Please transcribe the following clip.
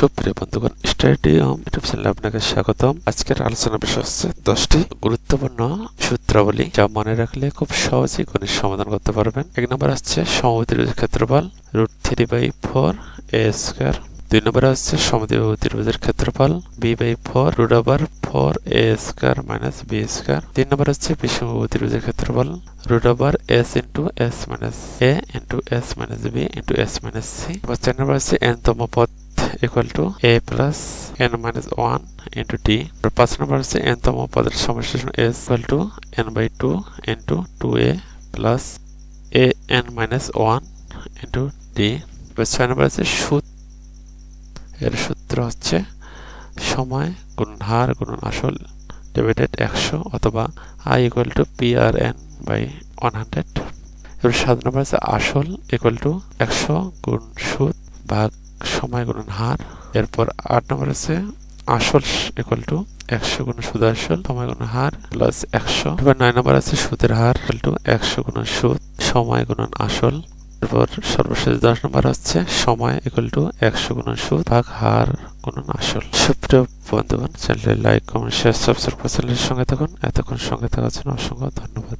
সুপ্রিয় বন্ধুগণ, stadium YouTube চ্যানেলে আপনাকে স্বাগতম। আজকের আলোচনা বিষয় হচ্ছে দশটি গুরুত্বপূর্ণ সূত্রাবলী, যা মনে রাখলে খুব সহজেই গণিত সমাধান করতে পারবেন। এক নম্বর হচ্ছে সমদ্বিভুজ ক্ষেত্রফল, root three by four a square. দুই নম্বরে হচ্ছে সমদ্বিবাহু ত্রিভুজের ক্ষেত্রফল, b by four root over four a square minus b square. তিন নম্বর হচ্ছে বিষমবাহু ত্রিভুজের ক্ষেত্রফল, root over s into s minus a into s minus b into s minus c. চার নম্বর হচ্ছে এন তম পদ equal to a plus n minus 1 into পাঁচ নম্বর হচ্ছে n তম পদের সমষ্টি s equal to n by 2 into 2a plus a n minus 1 into d এবার ছয় নম্বর হচ্ছে সুদ এর সূত্র হচ্ছে সময় গুণন হার গুণন আসল ডিভাইডেড একশো অথবা i equal to p r n by one hundred এবার সাত নম্বর হচ্ছে আসল ইকুয়াল টু একশো গুণ সুদ ভাগ সময় গুণন হার। এরপর আট নম্বর আছে, আসল ইকুয়াল টু একশো গুণ সুদ আসল, সময় গুণ হার প্লাস একশো। এবার নয় নম্বর আছে, সুদের হার ইকুয়াল টু একশো গুণ সুদ, সময় গুণন আসল। এরপর সর্বশেষ দশ নম্বর হচ্ছে, সময় ইকুয়াল টু একশো গুণ সুদ ভাগ হার গুণন আসল। সুপ্রিয় বন্ধুগণ চ্যানেলে লাইক, কমেন্ট শেয়ার সাবস্ক্রাইব করে চ্যানেলের সঙ্গে থাকুন। এতক্ষণ সঙ্গে থাকার জন্য অসংখ্য ধন্যবাদ।